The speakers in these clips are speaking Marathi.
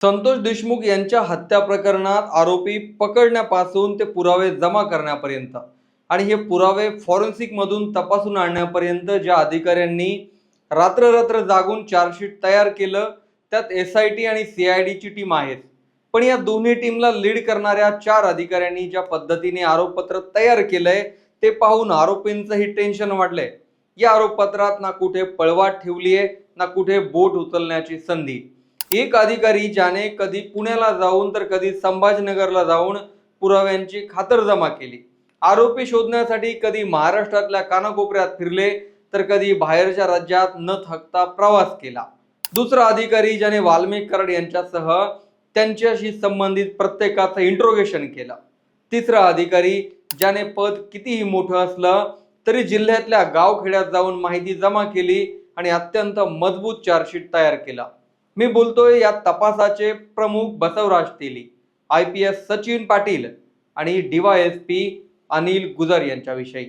संतोष देशमुख यांच्या हत्या प्रकरणात आरोपी पकडण्यापासून ते पुरावे जमा करण्यापर्यंत. आणि हे पुरावे फॉरेन्सिक मधून तपासून आणण्यापर्यंत ज्या अधिकाऱ्यांनी रात्र रात्र जागून चार्जशीट तयार केलं त्यात एस आय टी आणि सी आय डीची टीम आहेत. पण या दोन्ही टीमला लीड करणाऱ्या चार अधिकाऱ्यांनी ज्या पद्धतीने आरोपपत्र तयार केलंय ते पाहून आरोपींचंही टेन्शन वाढलंय. या आरोपपत्रात ना कुठे पळवाट ठेवली आहे ना कुठे बोट उचलण्याची संधी. एक अधिकारी ज्याने कधी पुण्याला जाऊन तर कधी संभाजीनगरला जाऊन पुराव्यांची खातरजमा केली. आरोपी शोधण्यासाठी कधी महाराष्ट्रातल्या कानाकोपऱ्यात फिरले तर कधी बाहेरच्या राज्यात न थकता प्रवास केला. दुसरा अधिकारी ज्याने वाल्मिक कराड यांच्यासह त्यांच्याशी संबंधित प्रत्येकाचं इंट्रोगेशन केलं. तिसरा अधिकारी ज्याने पद कितीही मोठं असलं तरी जिल्ह्यातल्या गावखेड्यात जाऊन माहिती जमा केली आणि अत्यंत मजबूत चार्जशीट तयार केला. मी बोलतोय या तपासाचे प्रमुख Basavaraj Teli I P S Sachin Patil आणि डीवायएसपी अनिल गुजर यांच्याविषयी.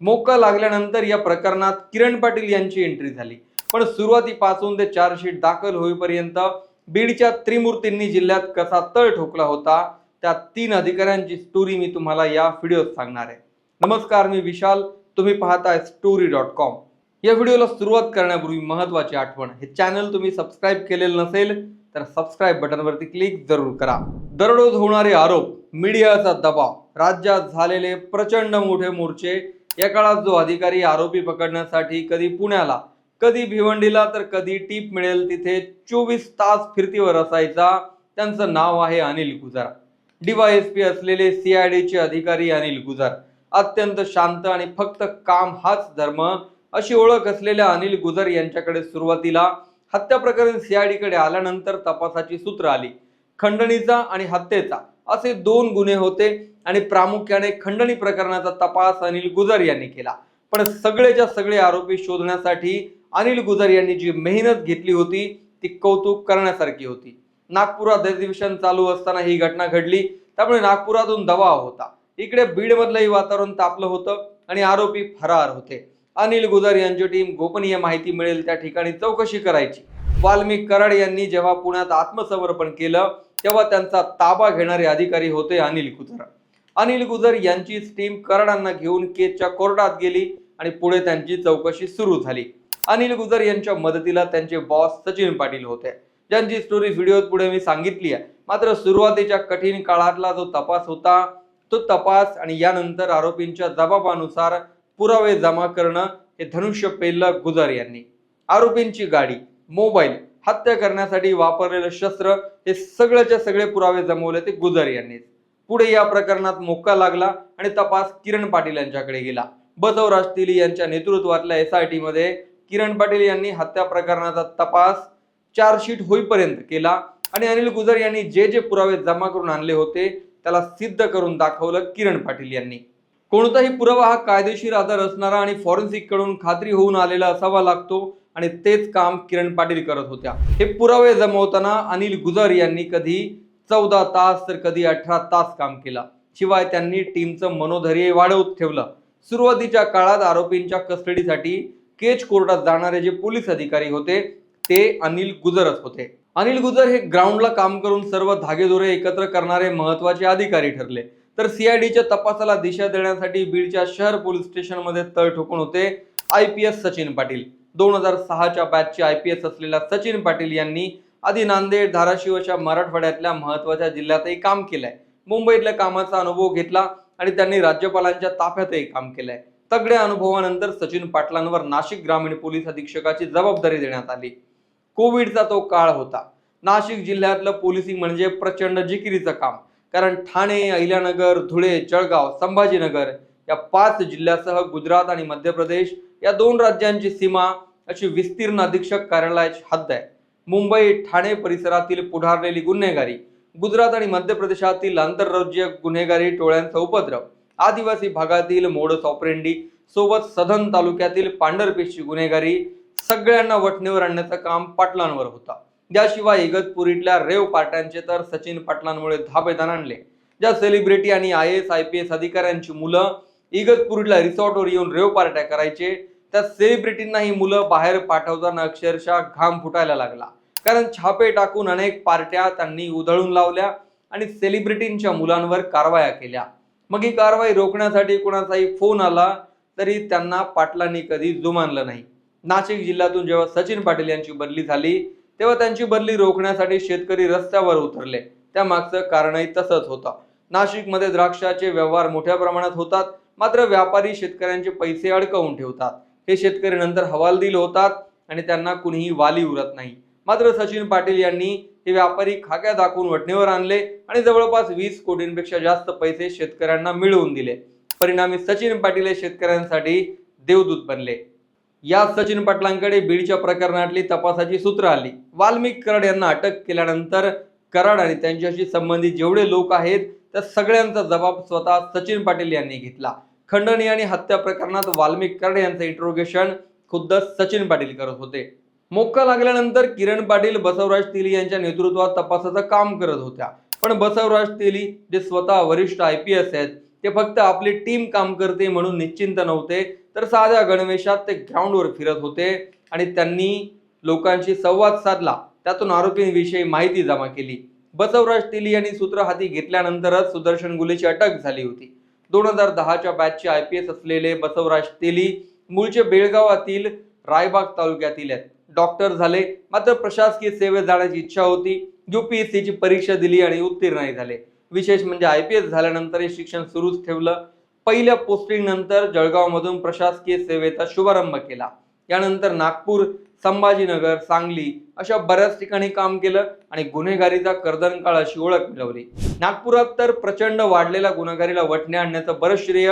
मोका लागल्यानंतर या प्रकरणात किरण पाटील यांची एंट्री झाली. पण सुरुवातीपासून ते चार्जशीट दाखल होईपर्यंत बीडच्या त्रिमूर्तींनी जिल्ह्यात कसा तळ ठोकला होता त्या तीन अधिकाऱ्यांची स्टोरी मी तुम्हाला या व्हिडिओत सांगणार आहे. नमस्कार मी विशाल. तुम्ही पाहताय स्टोरी डॉट कॉम या व्हिडिओला सुरुवात करण्यापूर्वी महत्वाची आठवण हे चॅनल तुम्ही सबस्क्राईब केलेलं नसेल तर सबस्क्राईब बटनवरती क्लिक जरूर करा. दररोज होणारे आरोप मीडियाचा दबाव राज्यात झालेले प्रचंड मोठे मोर्चे या काळात जो अधिकारी आरोपी पकडण्यासाठी कधी पुण्याला कधी भिवंडीला तर कधी टीप मिळेल तिथे चोवीस तास फिरतीवर असायचा. त्यांचं नाव आहे अनिल गुजार. डीवायएसपी असलेले सीआयडीचे अधिकारी अनिल गुजार. अत्यंत शांत आणि फक्त काम हाच धर्म अशी ओळख असलेल्या अनिल गुजर यांच्याकडे सुरुवातीला हत्या प्रकरण सीआयडी कडे आल्यानंतर तपासाची सूत्र आली. खंडणीचा आणि हत्येचा असे दोन गुन्हे होते आणि प्रामुख्याने खंडणी प्रकरणाचा तपास अनिल गुजर यांनी केला. पण सगळेच्या सगळे आरोपी शोधण्यासाठी अनिल गुजर यांनी जी मेहनत घेतली होती ती कौतुक करण्यासारखी होती. नागपुरात अधिवेशन चालू असताना ही घटना घडली त्यामुळे नागपुरातून दबाव होता. इकडे बीडमधलंही वातावरण तापलं होतं आणि आरोपी फरार होते. अनिल गुजर यांची टीम गोपनीय माहिती मिळेल त्या ठिकाणी चौकशी करायची. वाल्मिक कराड यांनी जेव्हा पुण्यात आत्मसमर्पण केलं तेव्हा त्यांचा ताबा घेणारे अधिकारी होते अनिल गुजर. अनिल गुजर यांचीच टीम कराडांना घेऊन केजच्या कोर्टात गेली आणि पुढे त्यांची चौकशी सुरू झाली. अनिल गुजर यांच्या मदतीला त्यांचे बॉस सचिन पाटील होते. ज्यांची स्टोरी व्हिडिओत पुढे मी सांगितली आहे. मात्र सुरुवातीच्या कठीण काळातला जो तपास होता तो तपास आणि यानंतर आरोपींच्या जबाबानुसार पुरावे जमा करणं हे धनुष्य पेललं गुजर यांनी. आरोपींची गाडी मोबाईल हत्या करण्यासाठी वापरलेलं शस्त्र हे सगळ्याच्या सगळे पुरावे जमवले ते गुजर यांनीच. पुढे या प्रकरणात मोक्का लागला आणि तपास किरण पाटील यांच्याकडे गेला. बसवराज तिली यांच्या नेतृत्वातल्या एस आय टी मध्ये किरण पाटील यांनी हत्या प्रकरणाचा तपास चार्जशीट होईपर्यंत केला आणि अनिल गुजर यांनी जे जे पुरावे जमा करून आणले होते त्याला सिद्ध करून दाखवलं किरण पाटील यांनी. कोणताही पुरावा हा कायदेशीर आधार असणारा आणि फॉरेन्सिककडून खात्री होऊन आलेला असावा लागतो आणि तेच काम किरण पाटील करत होत्या. हे पुरावे जमवताना अनिल गुजर यांनी कधी चौदा तास तर कधी अठरा तास काम केलं. शिवाय त्यांनी टीमचं मनोधैर्य वाढवत ठेवलं. सुरुवातीच्या काळात आरोपींच्या कस्टडीसाठी केच कोर्टात जाणारे जे पोलीस अधिकारी होते ते अनिल गुजरच होते. अनिल गुजर हे ग्राउंडला काम करून सर्व धागेदोरे एकत्र करणारे महत्त्वाचे अधिकारी ठरले. तर सीआयडीच्या तपासाला दिशा देण्यासाठी बीडच्या शहर पोलीस स्टेशनमध्ये तळ ठोकून होते I P S Sachin Patil. दोन हजार सहाच्या बॅचचे आय पी एस असलेल्या सचिन पाटील यांनी आधी नांदेड धाराशिव अशा मराठवाड्यातल्या महत्त्वाच्या जिल्ह्यातही काम केलंय. मुंबईतल्या कामाचा अनुभव घेतला आणि त्यांनी राज्यपालांच्या ताफ्यातही काम केलंय. तगड्या अनुभवानंतर सचिन पाटलांवर नाशिक ग्रामीण पोलीस अधीक्षकाची जबाबदारी देण्यात आली. कोविडचा तो काळ होता. नाशिक जिल्ह्यातलं पोलिसिंग म्हणजे प्रचंड जिकिरीचं काम. कारण ठाणे अहिल्यानगर धुळे जळगाव संभाजीनगर या पाच जिल्ह्यासह गुजरात आणि मध्य प्रदेश या दोन राज्यांची सीमा अशी विस्तीर्ण अधीक्षक कार्यालयाची हद्द आहे. मुंबई ठाणे परिसरातील पुढारलेली गुन्हेगारी गुजरात आणि मध्य प्रदेशातील आंतरराज्य गुन्हेगारी टोळ्यांचा उपद्रव आदिवासी भागातील मोडस ऑपरेंडी सोबत सधन तालुक्यातील पांढरपेशी गुन्हेगारी सगळ्यांना वठणीवर आणण्याचं काम पाटलांवर होतं. याशिवाय इगतपुरीतल्या रेव पार्ट्यांचे तर सचिन पाटलांमुळे धाबेदान आणले. ज्या सेलिब्रिटी आणि I S I P S अधिकाऱ्यांची मुलं इगतपुरीला रिसॉर्टवर येऊन रेव पार्ट्या करायचे त्या सेलिब्रिटींना ही मुलं बाहेर पाठवताना अक्षरशः घाम फुटायला लागला. कारण छापे टाकून अनेक पार्ट्या त्यांनी उधळून लावल्या आणि सेलिब्रिटींच्या मुलांवर कारवाया केल्या. मग ही कारवाई रोखण्यासाठी कोणाचाही फोन आला तरी त्यांना पाटलांनी कधी जुमानलं नाही. नाशिक जिल्ह्यातून जेव्हा सचिन पाटील यांची बदली झाली तेव्हा त्यांची बदली रोखण्यासाठी शेतकरी रस्त्यावर उतरले. त्यामागचं कारणही तसंच होतं. नाशिकमध्ये द्राक्षाचे व्यवहार मोठ्या प्रमाणात होतात मात्र व्यापारी शेतकऱ्यांचे पैसे अडकवून ठेवतात. हे शेतकरी नंतर हवालदिल होतात आणि त्यांना कुणीही वाली उरत नाही. मात्र सचिन पाटील यांनी हे व्यापारी खाक्या दाखवून वटणीवर आणले आणि जवळपास वीस कोटींपेक्षा जास्त पैसे शेतकऱ्यांना मिळवून दिले. परिणामी सचिन पाटील हे शेतकऱ्यांसाठी देवदूत बनले. या सचिन पाटलांकडे बीडच्या प्रकरणातली तपासाची सूत्र आली. वाल्मिक कराड यांना अटक केल्यानंतर कराड आणि त्यांच्याशी संबंधित जेवढे लोक आहेत त्या सगळ्यांचा जबाब स्वतः सचिन पाटील यांनी घेतला. खंडणी आणि हत्या प्रकरणात वाल्मिक कराड यांचं इंट्रोगेशन खुद्द सचिन पाटील करत होते. मोक्का लागल्यानंतर किरण पाटील बसवराज तेली यांच्या नेतृत्वात तपासाचं काम करत होत्या. पण बसवराज तेली जे स्वतः वरिष्ठ आय पी एस आहेत ते फक्त आपली टीम काम करते म्हणून निश्चिंत नव्हते. तर साध्या गणवेशात ते ग्राउंडवर फिरत होते आणि त्यांनी लोकांशी संवाद साधला. त्यातून आरोपींविषयी माहिती जमा केली. बसवराज तेली यांनी सूत्र हाती घेतल्यानंतरच सुदर्शन गुलेची अटक झाली होती. दोन हजार दहाच्या बॅचचे आय पी एस असलेले बसवराज तेली मूळचे बेळगावातील रायबाग तालुक्यातील आहेत. डॉक्टर झाले. मात्र प्रशासकीय सेवेत जाण्याची इच्छा होती. युपीएससीची परीक्षा दिली आणि उत्तीर्णही झाले. विशेष म्हणजे आय पी एस झाल्यानंतर हे शिक्षण सुरूच ठेवलं. पहिल्या पोस्टिंग नंतर जळगावमधून प्रशासकीय सेवेचा शुभारंभ केला. यानंतर नागपूर संभाजीनगर सांगली अशा बऱ्याच ठिकाणी काम केलं आणि गुन्हेगारीचा कर्दनकाळ अशी ओळख मिळवली. नागपुरात तर प्रचंड वाढलेल्या गुन्हेगारीला वटणे आणण्याचं बरंच श्रेय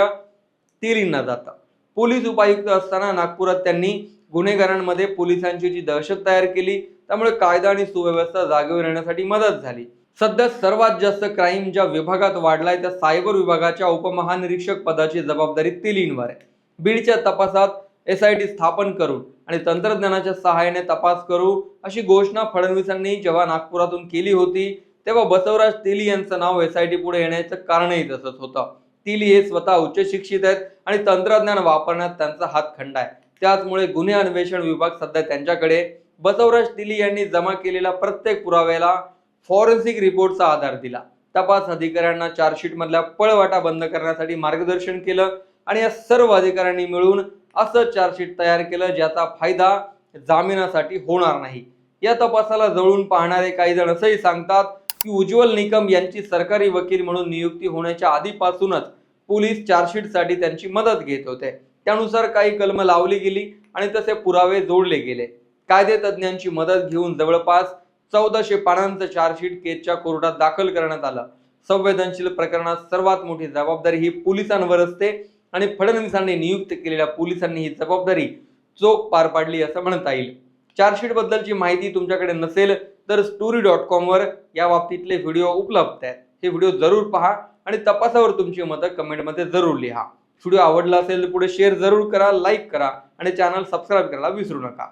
तिरींना जातं. पोलीस उपायुक्त असताना नागपुरात त्यांनी गुन्हेगारांमध्ये पोलिसांची जी दहशत तयार केली त्यामुळे कायदा आणि सुव्यवस्था जागेवर येण्यासाठी मदत झाली. सध्या सर्वात जास्त क्राईम ज्या विभागात वाढलाय त्या सायबर विभागाच्या उपमहानिरीक्षक पदाची जबाबदारी तिलींवर आहे. बीडच्या तपासात एस आय टी स्थापन करू आणि तंत्रज्ञानाच्या सहाय्याने तपास करू अशी घोषणा फडणवीसांनी जेव्हा नागपुरातून केली होती तेव्हा बसवराज तेली यांचं नाव एस आय टी पुढे येण्याचं कारणही तसंच होतं. तिली हे स्वतः उच्च शिक्षित आहेत आणि तंत्रज्ञान वापरण्यात त्यांचा हात खंड आहे. त्याचमुळे गुन्हे अन्वेषण विभाग सध्या त्यांच्याकडे बसवराज तिली यांनी जमा केलेल्या प्रत्येक पुराव्याला फॉरेन्सिक रिपोर्टचा आधार दिला. तपास अधिकाऱ्यांना चार्जशीटमधल्या पळवाटा बंद करण्यासाठी मार्गदर्शन केलं आणि या सर्व अधिकाऱ्यांनी मिळून असं चार्जशीट तयार केलं ज्याचा फायदा जामिनासाठी होणार नाही. या तपासाला जवळून पाहणारे काही जण असंही सांगतात की उज्ज्वल निकम यांची सरकारी वकील म्हणून नियुक्ती होण्याच्या आधीपासूनच पोलीस चार्जशीटसाठी त्यांची मदत घेत होते. त्यानुसार काही कलम लावली गेली आणि तसे पुरावे जोडले गेले. कायदे तज्ज्ञांची मदत घेऊन जवळपास चौदाशे पानांचं चार्जशीट केसच्या कोर्टात दाखल करण्यात आलं. संवेदनशील प्रकरणात सर्वात मोठी जबाबदारी ही पोलिसांवर असते आणि फडणवीसांनी नियुक्त केलेल्या पोलिसांनी ही जबाबदारी चोख पार पाडली असं म्हणता येईल. चार्जशीट बद्दलची माहिती तुमच्याकडे नसेल तर स्टोरी डॉट कॉमवर या बाबतीतले व्हिडिओ उपलब्ध आहेत. हे व्हिडिओ जरूर पहा आणि तपासावर तुमची मतं कमेंटमध्ये जरूर लिहा. व्हिडिओ आवडला असेल तर पुढे शेअर जरूर करा लाईक करा आणि चॅनल सबस्क्राईब करायला विसरू नका.